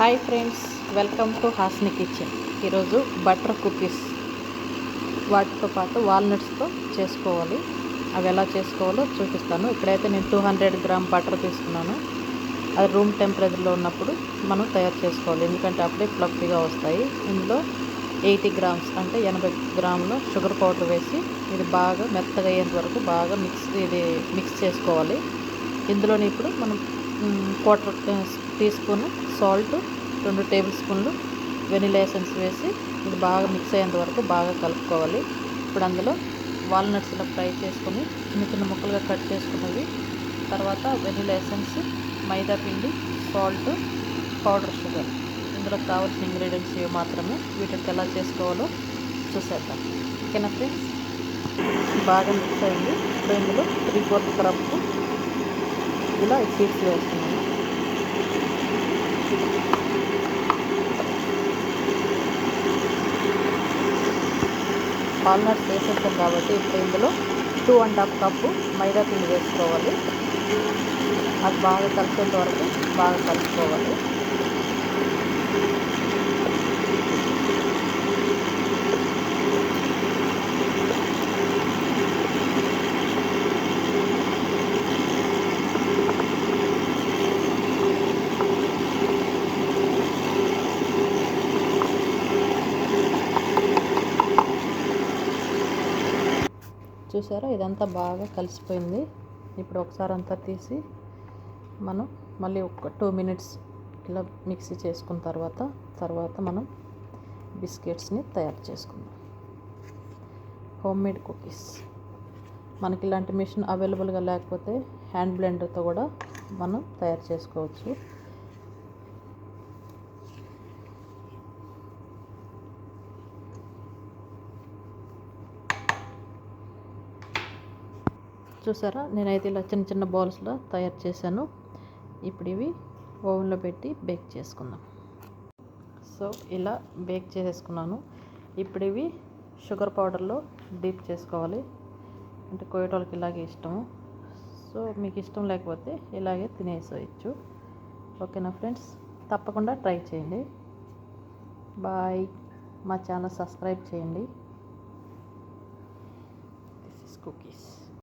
Hi friends welcome to Hasni kitchen. ఈరోజు butter cookies వాటితో పాటు వాల్నట్స్తో చేసుకోవాలి. అవి ఎలా చేసుకోవాలో చూపిస్తాను. ఇక్కడైతే నేను టూ హండ్రెడ్ గ్రామ్ బటర్ తీసుకున్నాను. అది రూమ్ టెంపరేచర్లో ఉన్నప్పుడు మనం తయారు చేసుకోవాలి. ఎందుకంటే అప్పుడే ఫ్లఫీగా వస్తాయి. ఇందులో ఎయిటీ గ్రామ్స్ అంటే ఎనభై గ్రాముల షుగర్ పౌడర్ వేసి ఇది బాగా మెత్తగా అయ్యేంత వరకు బాగా మిక్స్ ఇది మిక్స్ చేసుకోవాలి. ఇందులోని ఇప్పుడు మనం క్వార్టర్ టీ స్పూన్ సాల్ట్ రెండు టేబుల్ స్పూన్లు వెనిలా ఎసెన్స్ వేసి ఇది బాగా మిక్స్ అయ్యేంత వరకు బాగా కలుపుకోవాలి. ఇప్పుడు అందులో వాల్నట్స్లో ఫ్రై చేసుకొని చిన్న చిన్న ముక్కలుగా కట్ చేసుకున్నవి తర్వాత వెనిలా ఎసెన్స్ మైదా పిండి సాల్ట్ పౌడర్ షుగర్. ఇందులో కావాల్సిన ఇంగ్రీడియంట్స్ ఇవి మాత్రమే. వీటికి ఎలా చేసుకోవాలో చూసేద్దాం. ఓకేనా ఫ్రెండ్స్? బాగా మిక్స్ అయింది. ఇప్పుడు ఇందులో త్రీ ఫోర్త్ కరప్పు ఇలా సీడ్స్ వేస్తున్నాం వాల్నట్స్ వేసేస్తాం కాబట్టి ఇప్పుడు ఇందులో టూ అండ్ హాఫ్ కప్పు మైదా పిండి వేసుకోవాలి. అది బాగా కలిసేంత వరకు బాగా కలుపుకోవాలి. చూసారా? ఇదంతా బాగా కలిసిపోయింది. ఇప్పుడు ఒకసారి అంతా తీసి మనం మళ్ళీ ఒక టూ మినిట్స్ ఇలా మిక్సీ చేసుకున్న తర్వాత తర్వాత మనం బిస్కెట్స్ని తయారు చేసుకుందాం. Homemade cookies. మనకి ఇలాంటి మిషన్ అవైలబుల్గా లేకపోతే హ్యాండ్ బ్లెండర్తో కూడా మనం తయారు చేసుకోవచ్చు. చూసారా? నేనైతే ఇలా చిన్న చిన్న బౌల్స్లో తయారు చేశాను. ఇప్పుడు ఇవి ఓవెన్లో పెట్టి బేక్ చేసుకుందాం. సో ఇలా బేక్ చేసేసుకున్నాను. ఇప్పుడు ఇవి షుగర్ పౌడర్లో డీప్ చేసుకోవాలి. అంటే కోయటోళ్ళకి ఇలాగే ఇష్టము. సో మీకు ఇష్టం లేకపోతే ఇలాగే తినేసేయచ్చు. ఓకేనా ఫ్రెండ్స్? తప్పకుండా ట్రై చేయండి. బాయ్. మా ఛానల్ సబ్స్క్రైబ్ చేయండి. This is cookies